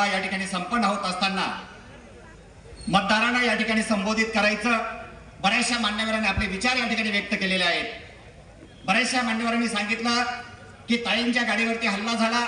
सभा या ठिकाणी संपन्न होत असताना मतदारांना या ठिकाणी संबोधित करायचं बऱ्याचशा मान्यवरांनी आपले विचार या ठिकाणी व्यक्त केलेले आहेत. बऱ्याचशा मान्यवरांनी सांगितलं की ताईंच्या गाडीवरती हल्ला झाला.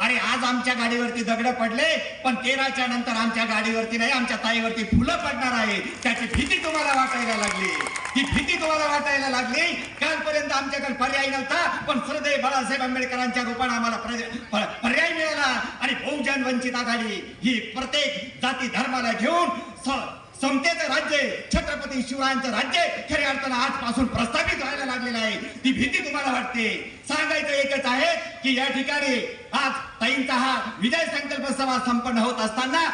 अरे आज आमच्या गाडीवरती दगड पडले पण तेराच्या नंतर आमच्या गाडीवरती नाही आमच्या ताईवरती फुलं पडणार आहे. त्याची भीती तुम्हाला वाटायला लागली. ही भीती तुम्हाला वाटायला लागली. कालपर्यंत आमच्याकडे पर्याय नव्हता पण हृदय बाळासाहेब आंबेडकरांच्या रूपाने आम्हाला पर्याय- मिळाला. आणि बहुजन वंचित आघाडी ही प्रत्येक जाती धर्माला घेऊन समतेचं राज्य छत्रपती शिवरायांचं राज्य खऱ्या अर्थानं आजपासून प्रस्थापित व्हायला लागलेलं आहे. ती भीती तुम्हाला वाटते. सांगायचं एकच आहे की या ठिकाणी आज ताईंचा हा विजय संकल्प सभा संपन्न होत असताना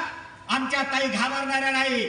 आमच्या ताई घाबरणाऱ्या नाही.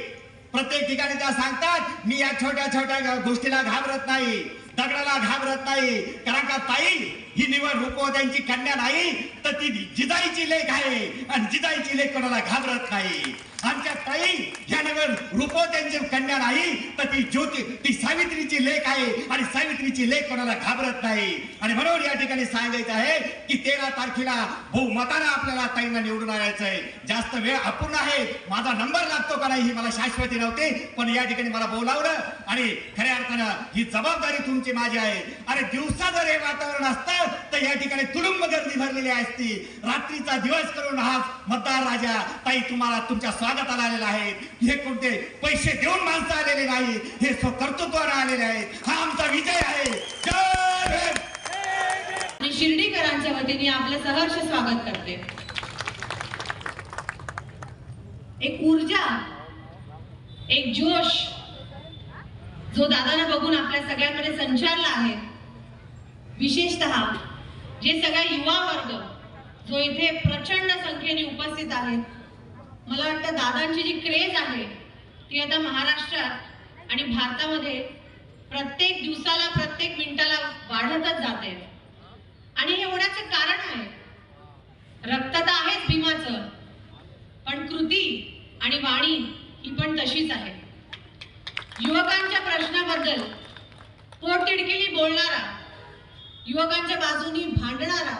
प्रत्येक ठिकाणी त्या सांगतात मी या छोट्या छोट्या गोष्टीला घाबरत नाही. दगडाला घाबरत नाही. कारण का ताई ही निवड रुपवत्यांची कन्या नाही तर ती जिजाईची लेख आहे. आणि जिजाईची लेख कोणाला घाबरत नाही. आमच्या ताई ह्या निवड रुपवत्यांची कन्या नाही तर ती ज्योती ती सावित्रीची लेख आहे. आणि सावित्रीची लेख कोणाला घाबरत नाही. आणि म्हणून या ठिकाणी सांगायचं आहे की तेरा तारखेला बहुमतानं आपल्याला ताईंना निवडून आणायचं आहे. जास्त वेळ अपूर्ण आहे. माझा नंबर लागतो का नाही ही मला शाश्वती नव्हती पण या ठिकाणी मला बोलावलं. आणि खऱ्या अर्थानं ही जबाबदारी तुमची माझी आहे. आणि दिवसा जर हे वातावरण असतं. तर या ठिकाणी तुडुंब गर्दी भरलेली असती रात्रीचा दिवस करून हा मतदार राजा ताई तुम्हाला तुमच्या स्वागताला आलेला आहे हे कोणते पैसे देऊन माणसं आलेले नाही हे स्वकर्तृत्वाने आलेले आहेत. हा आमचा विजय आहे. शिर्डीकरांच्या वतीने आपलं सहर्ष स्वागत करते. एक ऊर्जा एक जोश जो दादाला बघून आपल्या सगळ्यांमध्ये संचारला आहे. विशेषतः जे सगळा युवा वर्ग जो इथे प्रचंड संख्येने उपस्थित आहेत मला वाटतं दादांची जी क्रेज आहे ती आता महाराष्ट्रात आणि भारतामध्ये प्रत्येक दिवसाला प्रत्येक मिनिटाला वाढतच जाते. आणि हे होण्याचं कारण आहे रक्त तर आहेच भीमाचं पण कृती आणि वाणी ही पण तशीच आहे. युवकांच्या प्रश्नाबद्दल पोटतिडकीली बोलणारा युवकांच्या बाजूनी भांडणारा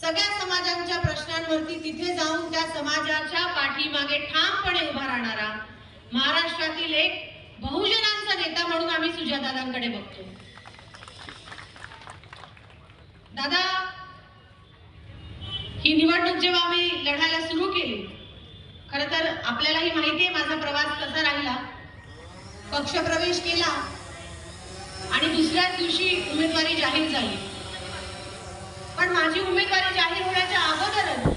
सगळ्या समाजांच्या प्रश्नांवरती तिथे जाऊन त्या समाजाच्या पाठीमागे ठामपणे उभा राहणारा महाराष्ट्रातील एक बहुजनांचा नेता म्हणून आम्ही सुजातादांकडे बघतो. दादा ही निवडणूक जेव्हा आम्ही लढायला सुरू केली खर तर आपल्यालाही माहिती आहे माझा प्रवास कसा राहिला. पक्ष प्रवेश केला. आणि दुसऱ्याच दिवशी उमेदवारी जाहीर झाली. पण माझी उमेदवारी जाहीर होण्याच्या अगोदरच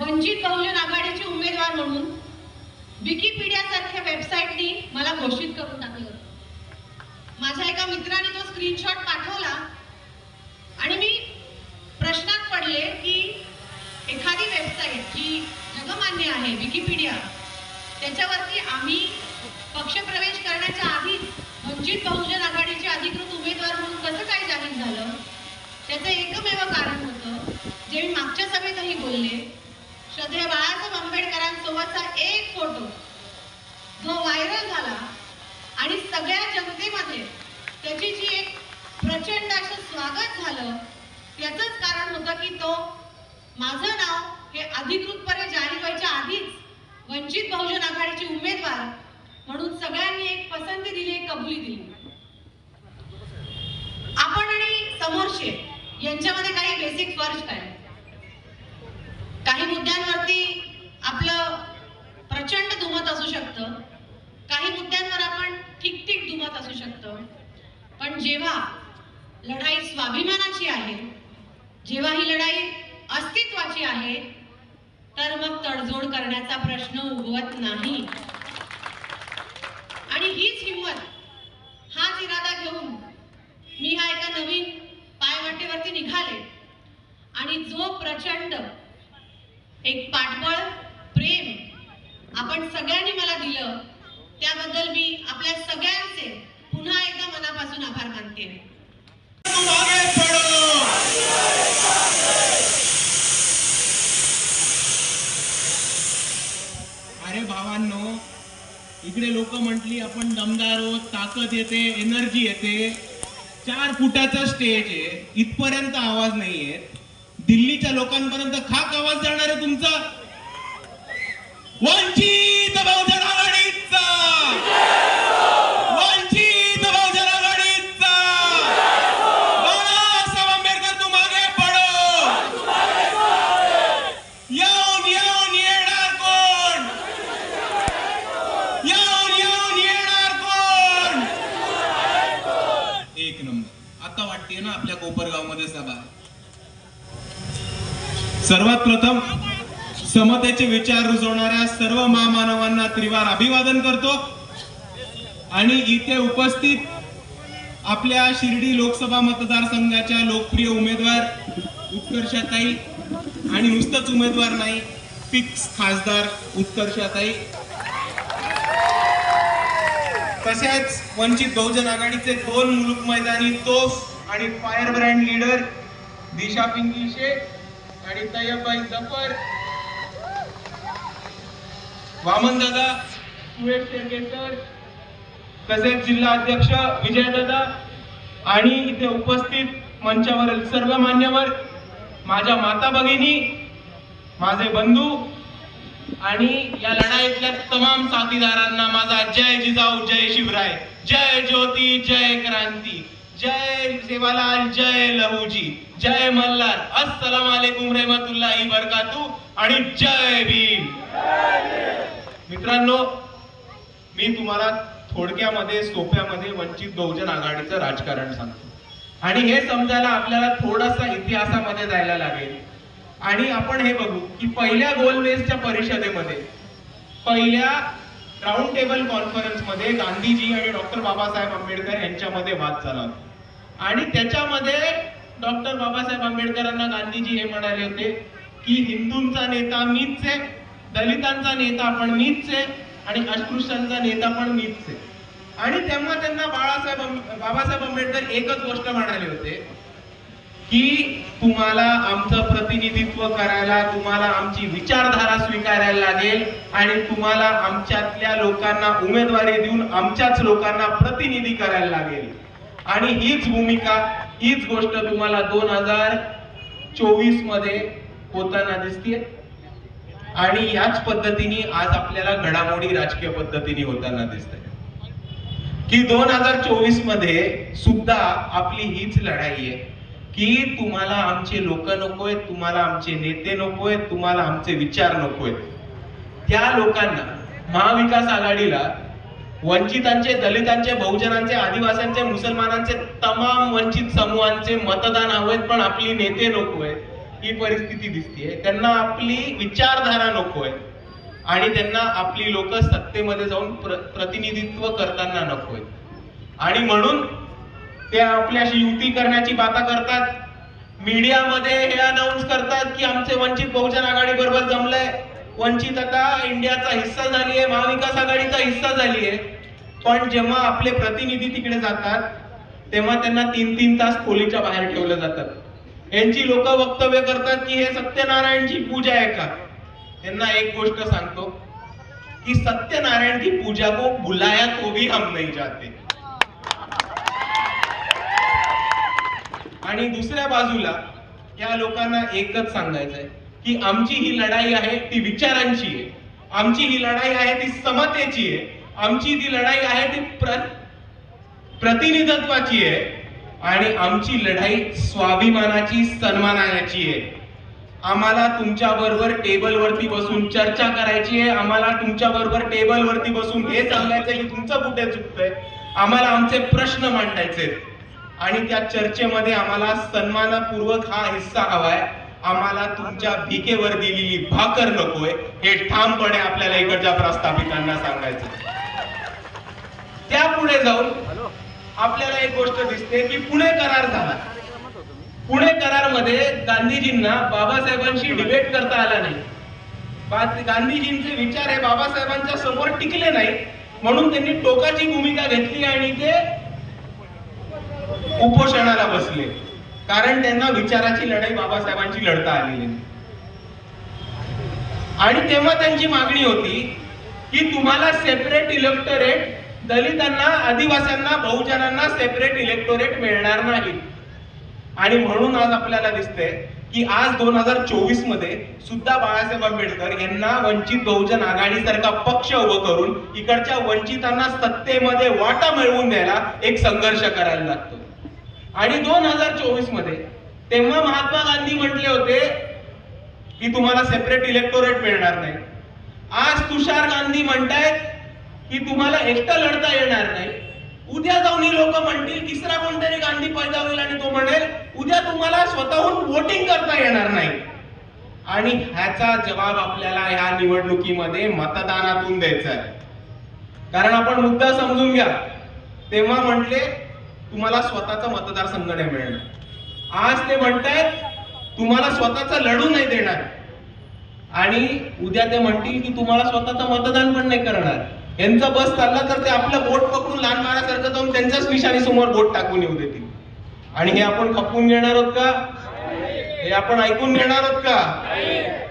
वंचित बहुजन आघाडीचे उमेदवार म्हणून विकिपीडियासारख्या वेबसाईटनी मला घोषित करून टाकलं. माझ्या एका मित्राने तो स्क्रीनशॉट पाठवला आणि मी प्रश्नात पडले की एखादी वेबसाईट जी जगमान्य आहे विकिपीडिया. त्याच्यावरती आम्ही पक्षप्रवेश करण्याच्या आधीच वंचित बहुजन आघाडीचे अधिकृत उमेदवार म्हणून कसं काय जाहीर झालं? त्याचं एकमेव कारण होतं जे मी मागच्या सभेतही बोलले श्रद्धेय बाळासाहेब आंबेडकरांसोबतचा एक फोटो. जो व्हायरल झाला आणि सगळ्या जनतेमध्ये त्याची जी एक प्रचंड असं स्वागत झालं त्याचंच कारण होतं की तो माझं नाव हे अधिकृतपणे जाहीर व्हायच्या आधीच वंचित बहुजन आघाडीचे उमेदवार म्हणून सगळ्यांनी एक पसंती दिली एक कबुली दिली. आपण आणि समोरचे यांच्यामध्ये काही बेसिक फर्क आहे काही मुद्द्यांवरती आपलं प्रचंड दुमत असू शकतं. काही मुद्द्यांवर आपण ठीक ठीक दुमत असू शकतं. पण जेव्हा लढाई स्वाभिमानाची आहे जेव्हा ही लढाई अस्तित्वाची आहे तर मग तडजोड करण्याचा प्रश्न उगवत नाही. आणि हीच हिंमत हाच इरादा घेऊन मी हा एका नवीन पायवाटेवरती निघाले. आणि जो प्रचंड एक पाठबळ प्रेम आपण सगळ्यांनी मला दिलं त्याबद्दल मी लोक म्हटली आपण दमदार आहोत ताकद येते एनर्जी येते. चार फुटाचा स्टेज आहे इथपर्यंत आवाज नाहीये. दिल्लीच्या लोकांपर्यंत खाक आवाज जाणार आहे तुमचा. वंचित बहुजन आघाडीचा वंचित बहुजन आघाडीचा बाळासाहेब आंबेडकर तू मागे पडो येऊन येऊन येणार कोण येऊन येऊन येणार कोण एक नंबर आता वाटते ना आपल्या कोपरगावमध्ये सभा सर्वात प्रथम समतेचे विचार रुजवणाऱ्या सर्व महामानवांना त्रिवार अभिवादन करतो. आणि इथे उपस्थित आपल्या शिर्डी लोकसभा मतदारसंघाच्या लोकप्रिय उमेदवार उत्कर्षाताई आणि नुसतंच उमेदवार नाही फिक्स खासदार उत्कर्षाताई. तसेच वंचित बहुजन आघाडीचे दोन मुलुक मैदानी तोफ आणि fire brand leader Disha Pinky Shaikh आणि तयाबाई जफर वामन दादा सुरेश तसेच जिल्हा अध्यक्ष विजय दादा आणि इथे उपस्थित मंचावरील सर्व मान्यवर माझ्या माता भगिनी माझे बंधू आणि या लढाईतल्या तमाम साथीदारांना माझा जय जिजाऊ जय शिवराय. जय ज्योती जय क्रांती. जय सेवालाल जय लहूजी. जय मल्हार. अस्सलाम वालेकुम रहमतुल्लाही बरकातू आणि जय भीम. मित्रांनो मी तुम्हाला थोडक्यामध्ये सोप्यामध्ये वंचित बहुजन आघाडीचं राजकारण सांगतो. आणि हे समजायला आपल्याला थोडासा इतिहासामध्ये जायला लागेल. आणि आपण हे बघू की पहिल्या गोलमेजच्या परिषदेमध्ये पहिल्या राऊंड टेबल कॉन्फरन्समध्ये गांधीजी आणि डॉक्टर बाबासाहेब आंबेडकर यांच्यामध्ये वाद झाला आणि त्याच्यामध्ये डॉक्टर बाबासाहेब आंबेडकरांना गांधीजी हे म्हणाले होते की हिंदूंचा नेता मीच आहे दलितांचा नेता पण मीच आहे आणि अस्पृश्यांचा नेता पण मीच आहे. आणि तेव्हा त्यांना बाळासाहेब बाबासाहेब आंबेडकर एकच गोष्ट म्हणाले होते की तुम्हाला आमचं प्रतिनिधित्व करायला तुम्हाला आमची विचारधारा स्वीकारायला लागेल आणि तुम्हाला आमच्यातल्या लोकांना उमेदवारी देऊन आमच्याच लोकांना प्रतिनिधी करायला लागेल. आणि हीच भूमिका हीच गोष्ट तुम्हाला दोन हजार चोवीसमध्ये होताना दिसतीये. आणि याच पद्धतीने आज आपल्याला घडामोडी राजकीय पद्धतीने होताना दिसते की दोन हजार चोवीसमध्ये सुद्धा आपली हीच लढाई आहे. की तुम्हाला आमचे लोक नकोय तुम्हाला आमचे नेते नकोय तुम्हाला आमचे विचार नकोय त्या लोकांना महाविकास आघाडीला वंचितांचे दलितांचे बहुजनांचे आदिवासींचे मुसलमानांचे तमाम वंचित समूहांचे मतदान हवेत पण आपली नेते नकोय ही परिस्थिती दिसतीये. त्यांना आपली विचारधारा नकोय आणि त्यांना आपली लोक सत्तेमध्ये जाऊन प्र- प्रतिनिधित्व करताना नकोय आणि म्हणून ते आपल्याशी युती करण्याची बाता करतात. मीडियामध्ये हे अनाऊन्स करतात की आमचे वंचित बहुजन आघाडी बरोबर जमलंय. वंचित आता इंडियाचा हिस्सा झाली आहे महाविकास आघाडीचा हिस्सा झाली आहे पण जेव्हा आपले प्रतिनिधी तिकडे जातात तेव्हा त्यांना तीन तीन तास खोलीच्या बाहेर ठेवलं जातात यांची लोक वक्तव्य करतात की हे सत्यनारायणची पूजा आहे का? त्यांना एक गोष्ट सांगतो कि सत्यनारायण की पूजा को बुलाया तो भी हम नहीं जाते. आणि दुसऱ्या बाजूला या लोकांना एकच सांगायचंय की आमची ही लढाई आहे ती विचारांची आहे. आमची ही लढाई आहे ती समतेची आहे. आमची ती लढाई आहे ती प्र प्रतिनिधित्वाची आहे आणि आमची लढाई स्वाभिमानाची सन्मानाची आहे. आम्हाला तुमच्या बरोबर टेबलवरती बसून चर्चा करायची आहे. आम्हाला तुमच्या बरोबर टेबलवरती बसून हे सांगायचं की तुमचं कुठे चुकतंय? आम्हाला आमचे प्रश्न मांडायचे आणि त्या चर्चेमध्ये आम्हाला सन्मानपूर्वक हा हिस्सा हवाय आम्हाला तुमच्या भिकेवर दिलेली भाकर नकोय हे ठामपणे आपल्याला इकडच्या प्रस्थापितांना सांगायचं त्यापुढे जाऊन आपल्याला एक गोष्ट दिसते की पुणे करार झाला. पुणे करारमध्ये गांधीजींना बाबासाहेबांशी डिबेट करता आला नाही. गांधीजींचे विचार हे बाबासाहेबांच्या समोर टिकले नाही म्हणून त्यांनी टोकाची भूमिका घेतली आणि ते उपोषणाला बसले. कारण त्यांना विचाराची लढाई बाबासाहेबांची लढता आलेली नाही. आणि तेव्हा त्यांची मागणी होती की तुम्हाला सेपरेट इलेक्टरेट दलितांना आदिवासींना बहुजनांना सेपरेट इलेक्टोरेट मिळणार नाही. आणि म्हणून आज आपल्याला दिसतंय की आज दोन हजार चोवीसमध्ये सुद्धा बाळासाहेब आंबेडकर यांना वंचित बहुजन आघाडी सारखा पक्ष उभं करून इकडच्या वंचितांना सत्तेमध्ये वाटा मिळवून द्यायला एक संघर्ष करायला लागतो. आणि दोन हजार चोवीसमध्ये तेव्हा महात्मा गांधी म्हटले होते की तुम्हाला सेपरेट इलेक्टोरेट मिळणार नाही. आज तुषार गांधी म्हणतायत की तुम्हाला एकटं लढता येणार नाही. उद्या जाऊन ही लोक म्हणतील तिसरा कोणतरी गांधी पैदा होईल आणि तो म्हणेल उद्या तुम्हाला स्वतःहून वोटिंग करता येणार नाही. आणि ह्याचा जबाब आपल्याला ह्या निवडणुकीमध्ये मतदानातून द्यायचा आहे. कारण आपण मुद्दा समजून घ्या. तेव्हा म्हटले तुम्हाला स्वतःचा मतदारसंघ नाही मिळणार. आज ते म्हणतायत तुम्हाला स्वतःचा लढू नाही देणार. आणि उद्या ते म्हणतील की तुम्हाला स्वतःचं मतदान पण नाही करणार. यांचा बस चालला तर ते आपलं बोट पकडून लहान बाळासारखं जाऊन त्यांच्याच विषारी समोर बोट टाकून येऊ देतील. आणि हे आपण खपून घेणार आहोत का? हे आपण ऐकून घेणार आहोत का?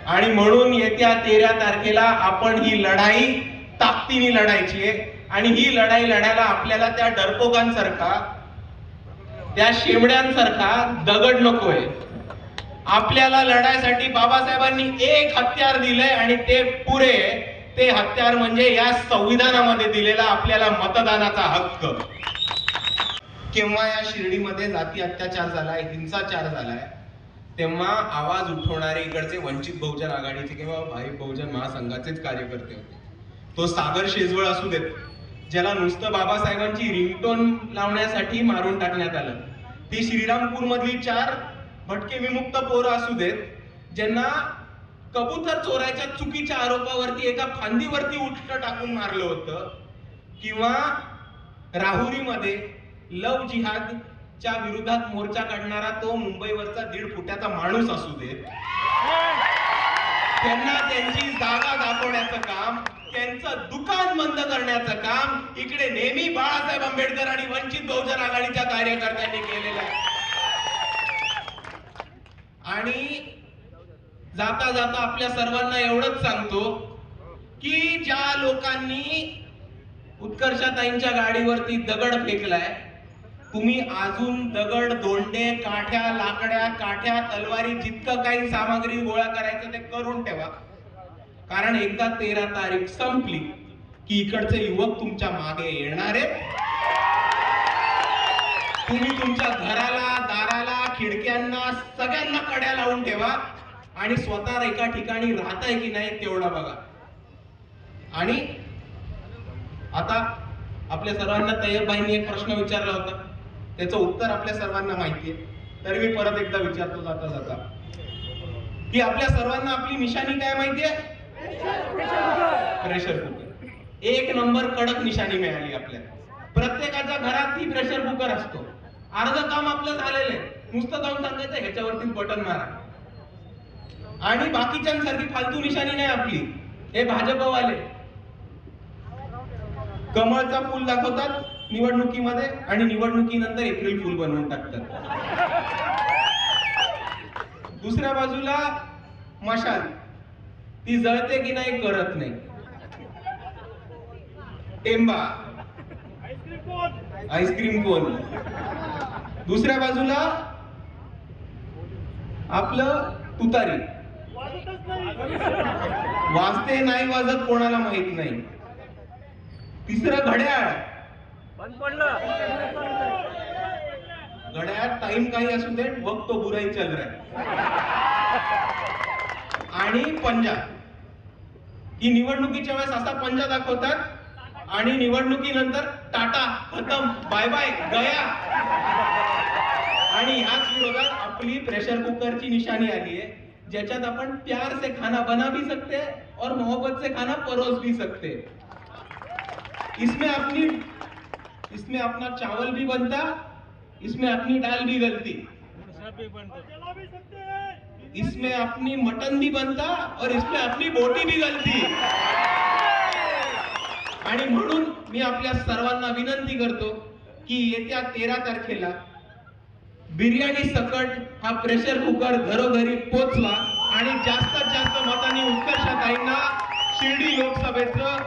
आणि म्हणून येत्या तेरा तारखेला आपण ही लढाई ताकदीने लढायची आहे. आणि ही लढाई लढायला आपल्याला त्या डरपोकांसारखा त्या शेमड्यांसारखा दगड नकोय. आपल्याला लढायसाठी बाबासाहेबांनी एक हत्यार दिलंय आणि ते पुरे आहे. ते हत्यार म्हणजे या संविधानामध्ये दिलेला आपल्याला मतदानाचा हक्क. केव्हा या शिर्डीमध्ये जाती अत्याचार झालाय हिंसाचार झालाय तेव्हा आवाज उठवणारे इकडचे वंचित बहुजन आघाडीचे किंवा भाई बहुजन महासंघाचेच कार्यकर्ते होते. तो सागर शेजवळ असू देत ज्याला नुसतं बाबासाहेबांची रिंगटोन लावण्यासाठी मारून टाकण्यात आलं. ती श्रीरामपूर मधली चार भटके विमुक्त पोरं असू देत ज्यांना कबूतर चोरायच्या चुकीच्या आरोपावरती एका फांदीवरती उलट टाकून मारलं होतं. किंवा राहुरीमध्ये लव जिहादच्या विरोधात मोर्चा काढणारा तो मुंबईवरचा दीड फुटाचा माणूस असू देत त्यांना त्यांची जागा दाखवण्याचं काम त्यांचं दुकान बंद करण्याचं काम इकडे नेहमी बाळासाहेब आंबेडकर आणि वंचित बहुजन आघाडीच्या कार्यकर्त्यांनी केलेलं आहे. आणि जाता जाता आपल्या सर्वांना एवढंच सांगतो की ज्या लोकांनी उत्कर्षाताईंच्या गाडीवरती दगड फेकलाय तुम्ही अजून दगड दोंडे काठ्या लाकड्या काठ्या तलवारी जितकं काही सामग्री गोळा करायचं ते करून ठेवा. कारण एकदा तेरा तारीख संपली की इकडचे युवक तुमच्या मागे येणार आहेत. तुम्ही तुमच्या घराला दाराला खिडक्यांना सगळ्यांना कड्या लावून ठेवा. आणि स्वतः एका ठिकाणी राहताय की नाही तेवढा बघा. आणि आता आपल्या सर्वांना तय्यबबाईंनी एक प्रश्न विचारला होता. त्याचं उत्तर आपल्या सर्वांना माहिती आहे. तर मी परत एकदा विचारतो जाता जाता. की आपल्या सर्वांना आपली निशाणी काय माहिती आहे? Pressure cooker. एक नंबर कडक निशाणी मिळाली आपल्याला. प्रत्येकाच्या घरात ती प्रेशर कुकर असतो. अर्ध काम आपलं झालेलं आहे. नुसतं जाऊन सांगायचं ह्याच्यावरती बटन मारा. आणि बाकीच्यांसारखी फालतू निशाणी नाही आपली. हे भाजपवाले. कमळचा फूल दाखवतात निवडणुकीमध्ये आणि निवडणुकीनंतर एप्रिल फूल बनवून टाकतात. दुसऱ्या बाजूला मशाल. ती जळते की नाही करत नाही. टेंबा. आईस्क्रीम कोण? दुसऱ्या बाजूला आपलं तुतारी. वाजते नाही वाजत कोणाला माहीत नाही. तिसरं घड्याळ. घड्याळ टाइम काही असू दे वक्त तो बुराई चल रहा आणि पंजा. ही निवडणुकीच्या वेळेस असा पंजा दाखवतात. आणि निवडणुकीनंतर टाटा खतम बाय बाय गया. आणि ह्याच विरोधात आपली प्रेशर कुकरची निशाणी आली आहे. ज्याच्यात आपण प्यार से खाना बना भी सकते हैं और मोहब्बत से खाना परोस भी सकते। हैं इसमें अपनी इसमें अपना चावल भी बनता इसमें अपनी दाल भी गलती इसमें अपनी मटन भी बनता और इसमें अपनी बोटी भी गलती आणि म्हणून मी आपल्या सर्वांना विनंती करतो की येत्या तेरा तारखेला बिर्याणी सकट हा प्रेशर कुकर घरोघरी पोचवा आणि जास्तीत जास्त मतांनी उत्कर्षताईंना शिर्डी लोकसभेचं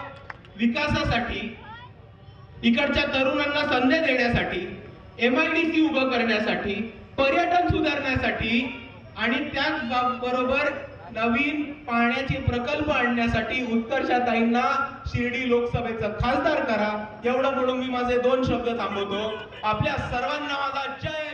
विकासासाठी इकडच्या तरुणांना संधी देण्यासाठी एम आय डी सी उभं करण्यासाठी पर्यटन सुधारण्यासाठी आणि त्याच बरोबर नवीन पाण्याचे प्रकल्प आणण्यासाठी उत्कर्षाताईंना शिर्डी लोकसभेचं खासदार करा. एवढं म्हणून मी माझे दोन शब्द थांबवतो. आपल्या सर्वांना माझा जय